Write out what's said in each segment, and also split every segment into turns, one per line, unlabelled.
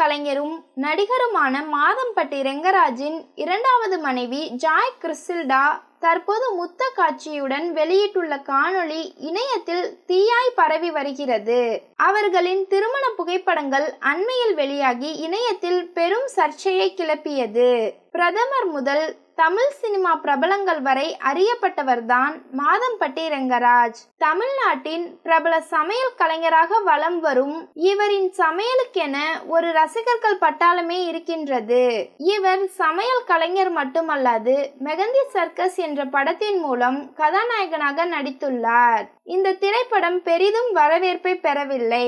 கலைஞரும் நடிகருமான மாதம்பட்டி ரெங்கராஜின் இரண்டாவது மனைவி ஜாய் கிறிஸ்டில்டா தற்போது முத்த காட்சியுடன் வெளியிட்டுள்ள காணொளி இணையத்தில் தீயாய் பரவி வருகிறது. அவர்களின் திருமண புகைப்படங்கள் அண்மையில் வெளியாகி இணையத்தில் பெரும் சர்ச்சையை கிளப்பியது. பிரதமர் முதல் தமிழ் சினிமா பிரபலங்கள் வரை அறியப்பட்டவர்தான் மாதம்பட்டி ரெங்கராஜ் தமிழ்நாட்டின் பிரபல சமையல் கலைஞராக வலம் வரும் இவரின் சமையலுக்கென ஒரு ரசிகர்கள் பட்டாளமே இருக்கின்றது. இவர் சமையல் கலைஞர் மட்டுமல்லாது மெகந்தி சர்க்கஸ் என்ற படத்தின் மூலம் கதாநாயகனாக நடித்துள்ளார். இந்த திரைப்படம் பெரிதும் வரவேற்பை பெறவில்லை.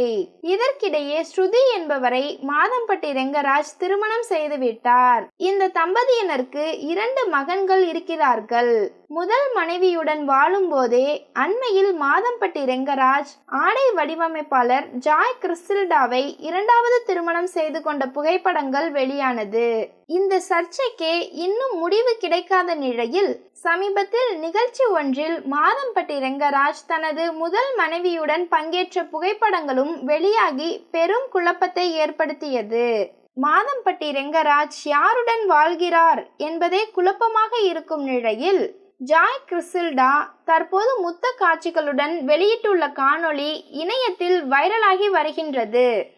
இதற்கிடையே ஸ்ருதி என்பவரை மாதம்பட்டி ரெங்கராஜ் திருமணம் செய்துவிட்டார் இந்த தம்பதியினருக்கு இரண்டு மகன்கள் இருக்கிறார்கள். முதல் மனைவியுடன் வாழும்போதே அண்மையில் மாதம்பட்டி ரெங்கராஜ் ஆடை வடிவமைப்பாளர் ஜாய் கிறிஸ்டில்டாவை இரண்டாவது திருமணம் செய்து கொண்ட புகைப்படங்கள் வெளியானது. இந்த சர்ச்சைக்கே இன்னும் முடிவு கிடைக்காத நிலையில் சமீபத்தில் நிகழ்ச்சி ஒன்றில் மாதம்பட்டி ரெங்கராஜ் தனது முதல் மனைவியுடன் பங்கேற்ற புகைப்படங்களும் வெளியாகி பெரும் குழப்பத்தை ஏற்படுத்தியது. மாதம்பட்டி ரெங்கராஜ் யாருடன் வாழ்கிறார் என்பதே குழப்பமாக இருக்கும் நிலையில் ஜாய் கிறிசில்டா தற்போது முத்த காட்சிகளுடன் வெளியிட்டுள்ள காணொளி இணையத்தில் வைரலாகி வருகின்றது.